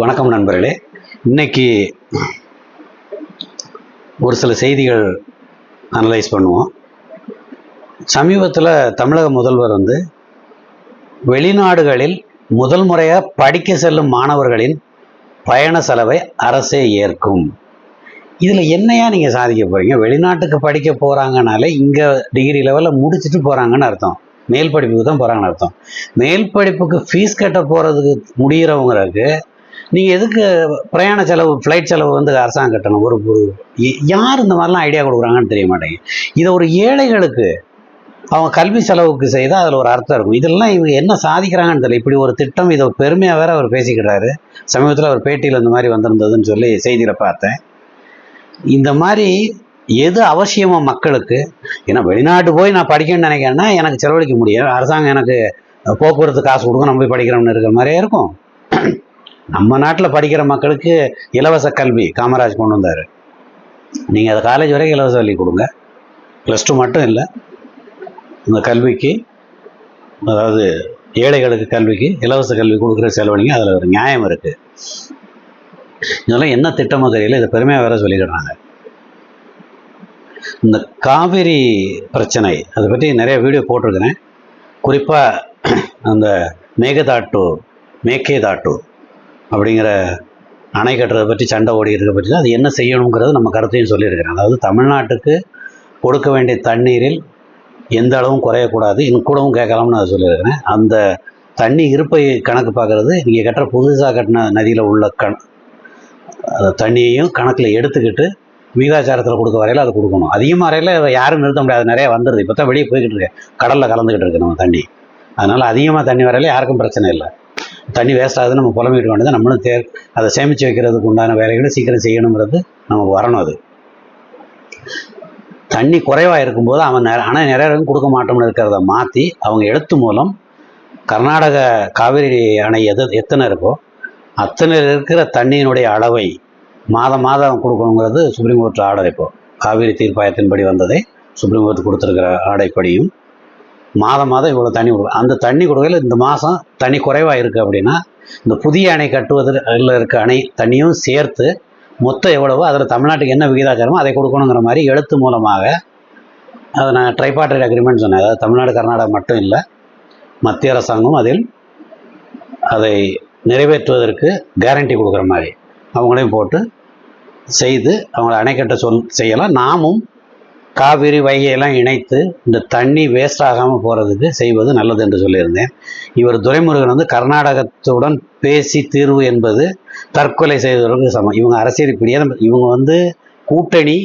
வணக்கம் நண்பர்களே. இன்னைக்கு ஒரு சில செய்திகள் அனலைஸ் பண்ணுவோம். சமீபத்தில் தமிழக முதல்வர் வந்து வெளிநாடுகளில் முதல் முறையாக படிக்க செல்லும் மாணவர்களின் பயண செலவை அரசே ஏற்கும். இதில் என்னையா நீங்கள் சாதிக்க போகிறீங்க வெளிநாட்டுக்கு படிக்க போகிறாங்கனாலே இங்கே டிகிரி லெவலில் முடிச்சுட்டு போகிறாங்கன்னு அர்த்தம். மேல் படிப்புக்கு தான் போகிறாங்கன்னு அர்த்தம். மேல் படிப்புக்கு ஃபீஸ் கட்ட போகிறதுக்கு முடிகிறவங்களுக்கு நீங்கள் எதுக்கு பிரயாண செலவு ஃப்ளைட் செலவு வந்து அரசாங்கம் கட்டணும்? ஒரு ஒரு யார் இந்த மாதிரிலாம் ஐடியா கொடுக்குறாங்கன்னு தெரிய மாட்டேங்குது. இதை ஒரு ஏழைகளுக்கு அவங்க கல்வி செலவுக்கு செய்தால் அதில் ஒரு அர்த்தம் இருக்கும். இதெல்லாம் இவங்க என்ன சாதிக்கிறாங்கன்னு தெரியல. இப்படி ஒரு திட்டம் இதை பெருமையாக வேற அவர் பேசிக்கிறாரு. சமீபத்தில் அவர் பேட்டியில் இந்த மாதிரி வந்திருந்ததுன்னு சொல்லி செய்தியில் பார்த்தேன். இந்த மாதிரி எது அவசியமோ மக்களுக்கு ஏன்னா வெளிநாட்டு போய் நான் படிக்கணும்னு நினைக்கிறேன்னா எனக்கு செலவழிக்க முடியாது. அரசாங்கம் எனக்கு போக்குவரத்து காசு கொடுக்கும் நம்ம போய் படிக்கிறோம்னு இருக்கிற மாதிரியே இருக்கும். நம்ம நாட்டில் படிக்கிற மக்களுக்கு இலவச கல்வி காமராஜ் கொண்டு வந்தார். நீங்கள் அதை காலேஜ் வரைக்கும் இலவச கல்வி கொடுங்க. ப்ளஸ் டூ மட்டும் இல்லை. இந்த கல்விக்கு அதாவது ஏழைகளுக்கு கல்விக்கு இலவச கல்வி கொடுக்குற செலவழிங்க அதில் ஒரு நியாயம் இருக்குது இதெல்லாம் என்ன திட்டமோ தெரியல இதை பெருமையாக வேற சொல்லிக்கிறாங்க இந்த காவிரி பிரச்சனை அதை பற்றி நிறைய வீடியோ போட்டிருக்கிறேன். குறிப்பாக அந்த மேகதாட்டு மேக்கேதாட்டு அப்படிங்கிற அணை கட்டுறதை பற்றி சண்டை ஓடி பற்றி அது என்ன செய்யணுங்கிறது நம்ம கருத்தையும் சொல்லியிருக்கிறேன் அதாவது தமிழ்நாட்டுக்கு கொடுக்க வேண்டிய தண்ணீரில் எந்த அளவும் குறையக்கூடாது இன்னும் கேட்கலாம்னு அதை சொல்லியிருக்கிறேன். அந்த தண்ணி இருப்பை கணக்கு பார்க்கறது நீங்கள் கட்டுற புதுசாக கட்டின நதியில் உள்ள கண தண்ணியையும் கணக்கில் எடுத்துக்கிட்டு விகிதாச்சாரத்தில் கொடுக்க வரையில் அதை கொடுக்கணும். அதிகமாக வரையில் யாரும் நிறுத்த முடியாது நிறைய வந்துடுது இப்போ தான் வெளியே போய்கிட்டு இருக்கு கடலில் கலந்துக்கிட்டு இருக்கு நம்ம தண்ணி. அதனால் அதிகமாக தண்ணி வரையில் யாருக்கும் பிரச்சனை இல்லை. தண்ணி வேஸ்ட் ஆகுது நம்ம புலம்பிட்டு வேண்டியது நம்மளும் தே அதை சேமித்து வைக்கிறதுக்கு உண்டான வேலைகளை சீக்கிரம் செய்யணுங்கிறது நமக்கு வரணும் அது. தண்ணி குறைவாக இருக்கும்போது அவன் நிற ஆனால் நிறைய கொடுக்க மாட்டோம்னு இருக்கிறத மாற்றி அவங்க எழுத்து மூலம் கர்நாடக காவிரி அணை எது எத்தனை இருக்கோ அத்தனை இருக்கிற தண்ணியினுடைய அளவை மாதம் மாதம் கொடுக்கணுங்கிறது சுப்ரீம் கோர்ட் ஆர்டர் இப்போ. காவிரி தீர்ப்பாயத்தின்படி வந்ததே சுப்ரீம் கோர்ட் கொடுத்துருக்கிற ஆடைப்படியும் மாதம் மாதம் இவ்வளோ தண்ணி கொடுக்கும் அந்த தண்ணி கொடுக்கல இந்த மாதம் தண்ணி குறைவாக இருக்குது அப்படின்னா இந்த புதிய அணை கட்டுவதில் இருக்க அணை தண்ணியும் சேர்த்து மொத்தம் எவ்வளவோ அதில் தமிழ்நாட்டுக்கு என்ன விகிதாச்சாரமோ அதை கொடுக்கணுங்கிற மாதிரி எழுத்து மூலமாக அதை நான் ட்ரைபாட்ரேட் அக்ரிமெண்ட் சொன்னேன். அதாவது தமிழ்நாடு கர்நாடகா மட்டும் இல்லை மத்திய அரசாங்கம் அதில் அதை நிறைவேற்றுவதற்கு கேரண்டி கொடுக்குற மாதிரி அவங்களையும் போட்டு செய்து அவங்கள அணை கட்ட சொல் செய்யலாம். நாமும் காவிரி வைகையெல்லாம் இணைத்து இந்த தண்ணி வேஸ்ட் ஆகாமல் போகிறதுக்கு செய்வது நல்லது என்று சொல்லியிருந்தேன். இவர் துரைமுருகன் வந்து கர்நாடகத்துடன் பேசி தீர்வு என்பது தற்கொலை செய்தவர்களுக்கு சமம். இவங்க அரசியல் இப்படியே இவங்க வந்து கூட்டணி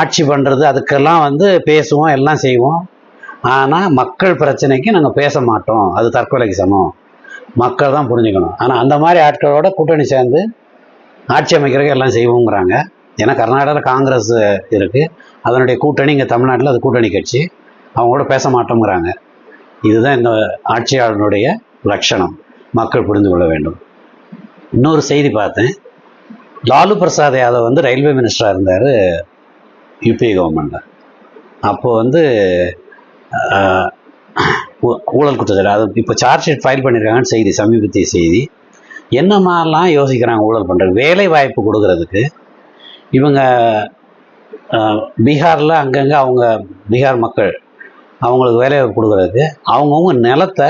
ஆட்சி பண்ணுறது அதுக்கெல்லாம் வந்து பேசுவோம் எல்லாம் செய்வோம். ஆனால் மக்கள் பிரச்சனைக்கு நாங்கள் பேச மாட்டோம். அது தற்கொலைக்கு சமம். மக்கள் தான் புரிஞ்சுக்கணும். ஆனால் அந்த மாதிரி ஆட்களோட கூட்டணி சேர்ந்து ஆட்சி அமைக்கிறதுக்கு எல்லாம் செய்வோங்கிறாங்க. ஏன்னா கர்நாடகாவில் காங்கிரஸ் இருக்குது அதனுடைய கூட்டணி இங்கே தமிழ்நாட்டில் அது கூட்டணி கட்சி. அவங்க கூட பேச மாட்டோங்கிறாங்க இதுதான் இந்த ஆட்சியாளனுடைய லட்சணம். மக்கள் புரிந்து கொள்ள வேண்டும். இன்னொரு செய்தி பார்த்தேன். லாலு பிரசாத் யாதவ் வந்து ரயில்வே மினிஸ்டராக இருந்தார் யூபிஏ கவர்மெண்ட்டில் அப்போது வந்து ஊ- ஊழல் குற்றச்சாட்டு. அது இப்போ சார்ஜ் ஷீட் ஃபைல் பண்ணியிருக்காங்கன்னு செய்தி சமீபத்திய செய்தி. என்ன மாதிரிலாம் யோசிக்கிறாங்க ஊழல் பண்ணுறது வேலை வாய்ப்பு கொடுக்கறதுக்கு இவங்க பீகாரில் அங்கங்கே அவங்க பீகார் மக்கள் அவங்களுக்கு வேலையை கொடுக்குறதுக்கு அவங்கவுங்க நிலத்தை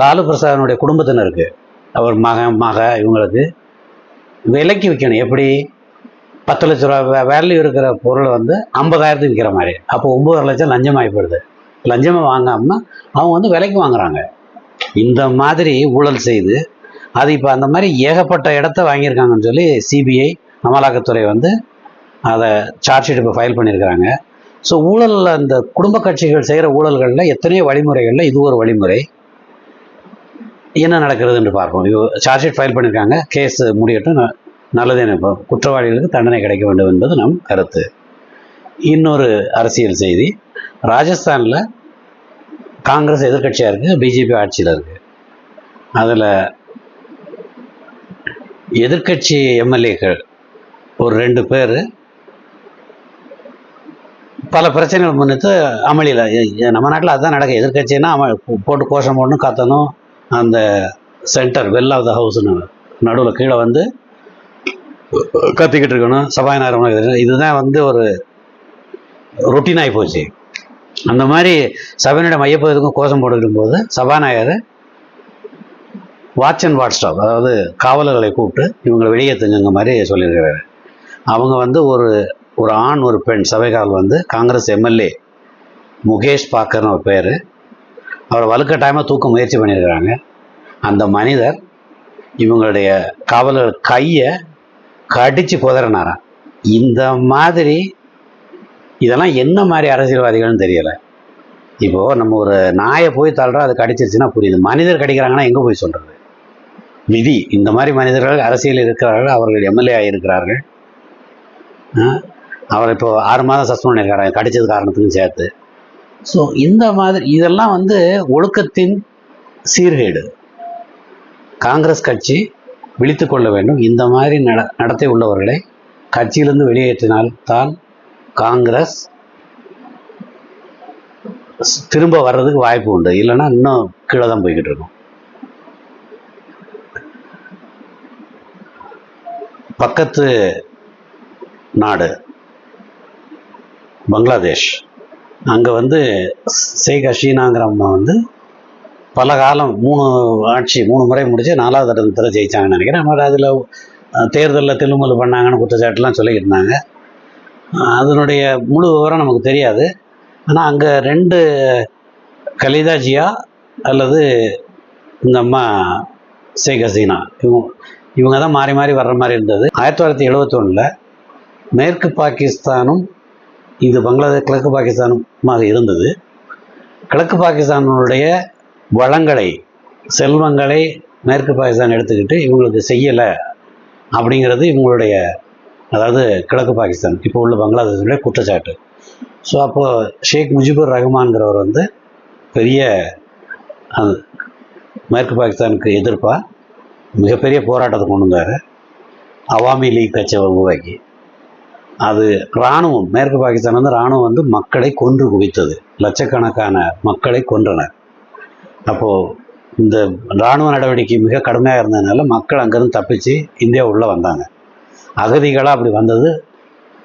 லாலு பிரசாதனுடைய குடும்பத்தினருக்கு அவர் மகன் மக இவங்களுக்கு விலைக்கு விற்கணும் எப்படி? பத்து லட்ச ரூபா வேல்யூ இருக்கிற பொருளை வந்து ஐம்பதாயிரத்துக்கு விற்கிற மாதிரி. அப்போ ஒம்பது லட்சம் லஞ்சமாகி போயிடுது. லஞ்சமாக வாங்காமல் அவங்க வந்து விலைக்கு வாங்குறாங்க. இந்த மாதிரி ஊழல் செய்து அது இப்போ அந்த மாதிரி ஏகப்பட்ட இடத்த வாங்கியிருக்காங்கன்னு சொல்லி சிபிஐ அமலாக்கத்துறை வந்து அதை சார்ஜ் ஷீட் இப்போ ஃபைல் பண்ணியிருக்கிறாங்க. ஸோ ஊழலில் அந்த குடும்ப கட்சிகள் செய்கிற ஊழல்களில் எத்தனையோ வழிமுறைகளில் இது ஒரு வழிமுறை. என்ன நடக்கிறது என்று பார்ப்போம். இது சார்ஜ் ஷீட் ஃபைல் பண்ணியிருக்காங்க. கேஸ் முடியட்டும். ந- நல்லதே நினைப்போம் குற்றவாளிகளுக்கு தண்டனை கிடைக்க வேண்டும் என்பது நம் கருத்து. இன்னொரு அரசியல் செய்தி. ராஜஸ்தானில் காங்கிரஸ் எதிர்க்கட்சியாக இருக்குது பிஜேபி ஆட்சியில் இருக்குது அதில் எதிர்க்கட்சி எம்எல்ஏக்கள் ஒரு ரெண்டு பேர். பல பிரச்சனைகள் முன்னிட்டு அமளியில் நம்ம நாட்டில் அதுதான் நடக்கும் எதிர்க்கட்சின்னா அம போட்டு கோஷம் போடணும் கத்தணும். அந்த சென்டர் வெல் ஆஃப் த ஹவுஸ்னு நடுவில் கீழே வந்து கத்திக்கிட்டு இருக்கணும். சபாநாயகர் இதுதான் வந்து ஒரு ரொட்டீன் ஆகி போச்சு. அந்த மாதிரி சபையினுடைய மையப்பகுதிக்கும் கோஷம் போட்டுக்கிட்டு போது சபாநாயகர் வாட்ச் அண்ட் வாட்ச் ஸ்டாப் அதாவது காவலர்களை கூப்பிட்டு இவங்களை வெளியேற்றுங்க மாதிரி சொல்லியிருக்கிறாரு. அவங்க வந்து ஒரு ஒரு ஆண் ஒரு பெண் சபைக்கால் வந்து காங்கிரஸ் எம்எல்ஏ முகேஷ் பாக்கர்னு ஒரு பேர். அவரை வலுக்கட்டாயமாக தூக்க முயற்சி பண்ணியிருக்கிறாங்க. அந்த மனிதர் இவங்களுடைய காவலர் கையை கடித்து புதறினாராம் இந்த மாதிரி இதெல்லாம் என்ன மாதிரி அரசியல்வாதிகள்னு தெரியலை. இப்போது நம்ம ஒரு நாயை போய் தள்ளுறோம் அது கடிச்சிருச்சுன்னா புரியுது. மனிதர் கடிக்கிறாங்கன்னா எங்கே போய் சொல்கிறது விதி. இந்த மாதிரி மனிதர்கள் அரசியல் இருக்கிறார்கள் அவர்கள் எம்எல்ஏ ஆகியிருக்கிறார்கள் அவர் இப்போ ஆறு மாதம் சஸ்பெண்ட் பண்ணியிருக்காரு. கடிச்சது காரணத்துக்கும் சேர்த்து. ஸோ இந்த மாதிரி இதெல்லாம் வந்து ஒழுக்கத்தின் சீர்கேடு. காங்கிரஸ் கட்சி விழித்து கொள்ள வேண்டும். இந்த மாதிரி நட நடத்தை உள்ளவர்களை கட்சியிலிருந்து வெளியேற்றினால் தான் காங்கிரஸ் திரும்ப வர்றதுக்கு வாய்ப்பு உண்டு. இல்லைன்னா இன்னும் கீழே தான் போய்கிட்டு இருக்கும். பக்கத்து நாடு. பங்களாதேஷ். அங்கே வந்து ஷேக் ஹசீனாங்கிறவங்க அம்மா வந்து பல காலம் மூணு ஆட்சி மூணு முறை முடிச்சு நாலாவது இடத்துல ஜெயிச்சாங்கன்னு நினைக்கிறேன். ஆனால் அதில் தேர்தலில் தில்லுமுல்லு பண்ணாங்கன்னு குற்றச்சாட்டுலாம் சொல்லியிருந்தாங்க. அதனுடைய முழு விவரம் நமக்கு தெரியாது. ஆனால் அங்கே ரெண்டு கலிதா ஜியா அல்லது இந்த அம்மா ஷேக் ஹசீனா. இவங்க இவங்க தான் மாறி மாறி வர்ற மாதிரி இருந்தது. ஆயிரத்தி தொள்ளாயிரத்தி எழுபத்தொன்னில் மேற்கு பாகிஸ்தானும் இது பங்களாதேஷ் கிழக்கு பாகிஸ்தானுமாக இருந்தது. கிழக்கு பாகிஸ்தானுடைய வளங்களை செல்வங்களை மேற்கு பாகிஸ்தான் எடுத்துக்கிட்டு இவங்களுக்கு செய்யலை அப்படிங்கிறது இவங்களுடைய அதாவது கிழக்கு பாகிஸ்தான் இப்போ உள்ள பங்களாதேஷுடைய குற்றச்சாட்டு. ஸோ அப்போது ஷேக் முஜிபுர் ரஹ்மான்கிறவர் வந்து பெரிய அந்த மேற்கு பாகிஸ்தானுக்கு எதிர்ப்பாக மிகப்பெரிய போராட்டத்தை கொண்டு வந்தார். அவாமி லீக் கட்சியை உருவாக்கி. அது இராணுவம் மேற்கு பாகிஸ்தான் வந்து இராணுவம் வந்து மக்களை கொன்று குவித்தது. லட்சக்கணக்கான மக்களை கொன்றனர். அப்போது இந்த இராணுவ நடவடிக்கை மிக கடுமையாக இருந்ததுனால மக்கள் அங்கேருந்து தப்பிச்சு இந்தியா உள்ளே வந்தாங்க. அகதிகளாக அப்படி வந்தது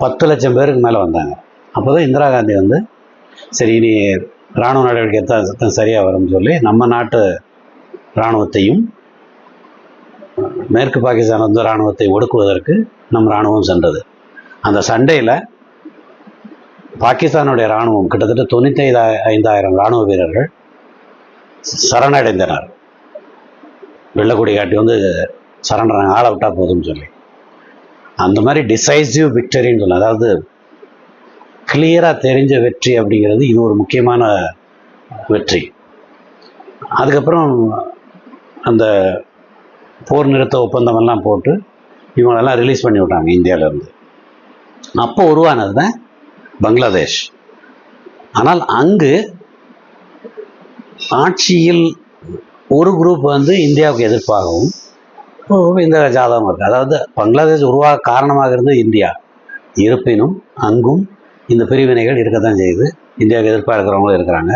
பத்து லட்சம் பேருக்கு மேலே வந்தாங்க. அப்போ தான் இந்திரா காந்தி வந்து சரி இனி இராணுவ நடவடிக்கை தான் சரியாக வரும்னு சொல்லி நம்ம நாட்டு இராணுவத்தையும் மேற்கு பாகிஸ்தான் வந்து இராணுவத்தை ஒடுக்குவதற்கு நம் இராணுவம் சென்றது. அந்த சண்டையில் பாகிஸ்தானுடைய இராணுவம் கிட்டத்தட்ட தொண்ணூற்றி ஐந்தாயிரம் இராணுவ வீரர்கள் சரணடைந்தனர். வெள்ளக்குடி காட்டி வந்து சரணடைறாங்க. ஆளை விட்டால் போதும்னு சொல்லி. அந்த மாதிரி டிசைசிவ் விக்டரின்னு சொல்லி அதாவது கிளியராக தெரிஞ்ச வெற்றி அப்படிங்கிறது இது ஒரு முக்கியமான வெற்றி. அதுக்கப்புறம் அந்த போர் நிறுத்த ஒப்பந்தமெல்லாம் போட்டு இவங்களெல்லாம் ரிலீஸ் பண்ணி விட்டாங்க இந்தியாவிலேருந்து. அப்போ உருவானது தான் பங்களாதேஷ். ஆனால் அங்கு ஆட்சியில் ஒரு குரூப் வந்து இந்தியாவுக்கு எதிர்ப்பாகவும் இந்த ஜாதகம் இருக்குது அதாவது பங்களாதேஷ் உருவாக காரணமாக இருந்தது இந்தியா. இருப்பினும் அங்கும் இந்த பிரிவினைகள் இருக்க தான் செய்யுது. இந்தியாவுக்கு எதிர்ப்பாக இருக்கிறவங்களும் இருக்கிறாங்க.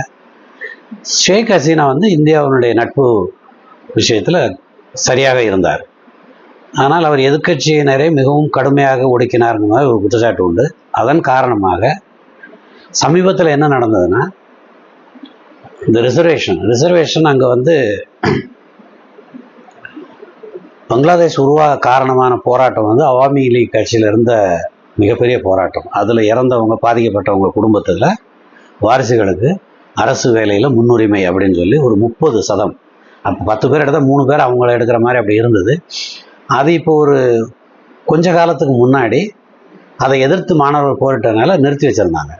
ஷேக் ஹசீனா வந்து இந்தியாவினுடைய நட்பு விஷயத்தில் சரியாக இருந்தார். ஆனால் அவர் எதிர்கட்சியினரை மிகவும் கடுமையாக ஒடுக்கினாருங்கிற மாதிரி ஒரு குற்றச்சாட்டு உண்டு. அதன் காரணமாக சமீபத்தில் என்ன நடந்ததுன்னா இந்த ரிசர்வேஷன் ரிசர்வேஷன் அங்கே வந்து பங்களாதேஷ் உருவாக காரணமான போராட்டம் வந்து அவாமி லீக் கட்சியில் இருந்த மிகப்பெரிய போராட்டம். அதில் இறந்தவங்க பாதிக்கப்பட்டவங்க குடும்பத்தில் வாரிசுகளுக்கு அரசு வேலையில் முன்னுரிமை அப்படின்னு சொல்லி ஒரு முப்பது சதம். அப்போ பத்து பேர் எடுத்தால் மூணு பேர் அவங்கள எடுக்கிற மாதிரி அப்படி இருந்தது. அது இப்போ ஒரு கொஞ்ச காலத்துக்கு முன்னாடி அதை எதிர்த்து மாணவர்கள் போரிட்டனால நிறுத்தி வச்சுருந்தாங்க.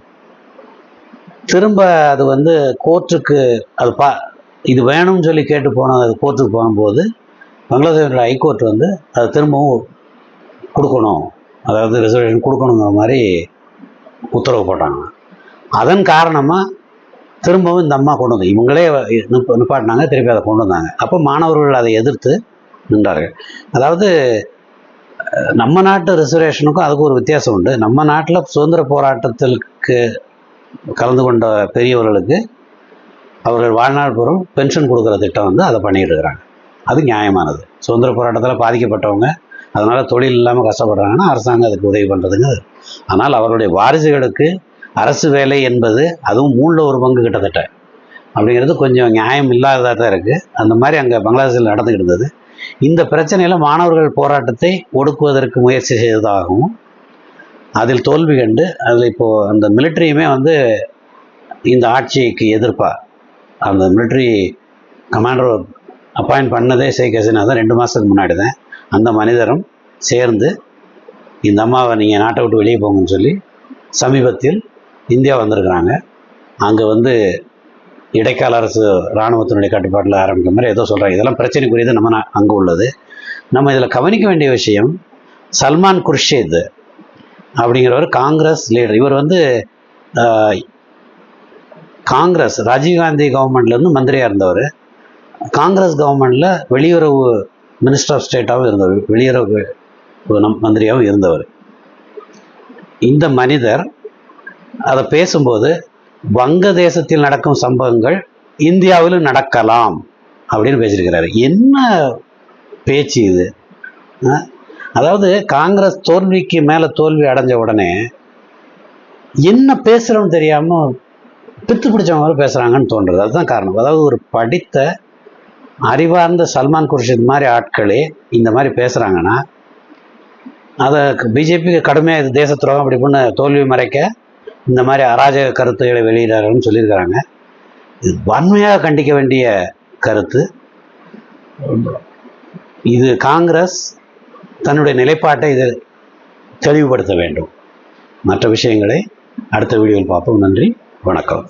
திரும்ப அது வந்து கோர்ட்டுக்கு அது பா இது வேணும்னு சொல்லி கேட்டு போன அது கோர்ட்டுக்கு போகும்போது பங்களாதேஷோட ஹைகோர்ட் வந்து அதை திரும்பவும் கொடுக்கணும். அதாவது ரிசர்வேஷன் கொடுக்கணுங்கிற மாதிரி உத்தரவு போட்டாங்க. அதன் காரணமாக திரும்பவும் இந்த அம்மா கொண்டு வந்து இவங்களே நிப்பாட்டினாங்க திருப்பி அதை கொண்டு வந்தாங்க. அப்போ மாணவர்கள் அதை எதிர்த்து நின்றார்கள். அதாவது நம்ம நாட்டு ரிசர்வேஷனுக்கும் அதுக்கும் ஒரு வித்தியாசம் உண்டு. நம்ம நாட்டில் சுதந்திர போராட்டத்திற்கு கலந்து கொண்ட பெரியவர்களுக்கு அவர்கள் வாழ்நாள் பூர்வம் பென்ஷன் கொடுக்குற திட்டம் வந்து அதை பண்ணிகிட்டு இருக்கிறாங்க அது நியாயமானது. சுதந்திர போராட்டத்தில் பாதிக்கப்பட்டவங்க அதனால் தொழில் இல்லாமல் கஷ்டப்படுறாங்கன்னா அரசாங்கம் அதுக்கு உதவி பண்ணுறதுங்க ஆனால் அவருடைய வாரிசுகளுக்கு அரசு வேலை என்பது அதுவும் மூணில் ஒரு பங்கு கிட்டத்தட்ட. அப்படிங்கிறது கொஞ்சம் நியாயம் இல்லாததாக தான் இருக்குது அந்த மாதிரி அங்கே பங்களாதேஷில் நடந்துக்கிட்டு இருந்தது. இந்த பிரச்சனையில் மாணவர்கள் போராட்டத்தை ஒடுக்குவதற்கு முயற்சி செய்ததாகவும் அதில் தோல்வி கண்டு அதில் இப்போது அந்த மிலிட்ரியுமே வந்து இந்த ஆட்சிக்கு எதிர்ப்பா? அந்த மிலிட்ரி கமாண்டர் அப்பாயிண்ட் பண்ணதே ஷேக் ஹசீனா தான் ரெண்டு மாதத்துக்கு முன்னாடி தான். அந்த மனிதரும் சேர்ந்து இந்த அம்மாவை நீங்கள் நாட்டை விட்டு வெளியே போங்கன்னு சொல்லி சமீபத்தில் இந்தியா வந்திருக்கிறாங்க. அங்கே வந்து இடைக்கால அரசு இராணுவத்தினுடைய கட்டுப்பாட்டில் ஆரம்பிக்கிற மாதிரி ஏதோ சொல்கிறாங்க இதெல்லாம் பிரச்சனைக்குரியது நம்ம அங்கே உள்ளது. நம்ம இதில் கவனிக்க வேண்டிய விஷயம் சல்மான் குர்ஷித் அப்படிங்கிறவர் காங்கிரஸ் லீடர் இவர் வந்து காங்கிரஸ் ராஜீவ்காந்தி கவர்மெண்ட்லேருந்து மந்திரியாக இருந்தவர். காங்கிரஸ் கவர்மெண்ட்டில் வெளியுறவு மினிஸ்டர் ஆஃப் ஸ்டேட்டாகவும் இருந்தவர். வெளியுறவு நம் மந்திரியாகவும் இருந்தவர். இந்த மனிதர் அதை பேசும்போது வங்கதேசத்தில் நடக்கும் சம்பவங்கள் இந்தியாவிலும் நடக்கலாம் அப்படின்னு பேசியிருக்கிறாரு. என்ன பேச்சு இது? அதாவது காங்கிரஸ் தோல்விக்கு மேலே தோல்வி அடைஞ்ச உடனே என்ன பேசுகிறோன்னு தெரியாமல் பித்து பிடிச்சவங்க பேசுகிறாங்கன்னு தோன்றுறது அதுதான் காரணம். அதாவது ஒரு படித்த அறிவார்ந்த சல்மான் குர்ஷித் மாதிரி ஆட்களே இந்த மாதிரி பேசுகிறாங்கன்னா அதை பிஜேபிக்கு கடுமையாக இது தேச துரோகம் அப்படி பண்ண தோல்வி மறைக்க இந்த மாதிரி அராஜக கருத்துக்களை வெளியிடாருன்னு சொல்லியிருக்கிறாங்க. இது வன்மையாக கண்டிக்க வேண்டிய கருத்து. இது காங்கிரஸ் தன்னுடைய நிலைப்பாட்டை இது தெளிவுபடுத்த வேண்டும். மற்ற விஷயங்களை அடுத்த வீடியோவில் பார்ப்போம். நன்றி. வணக்கம்.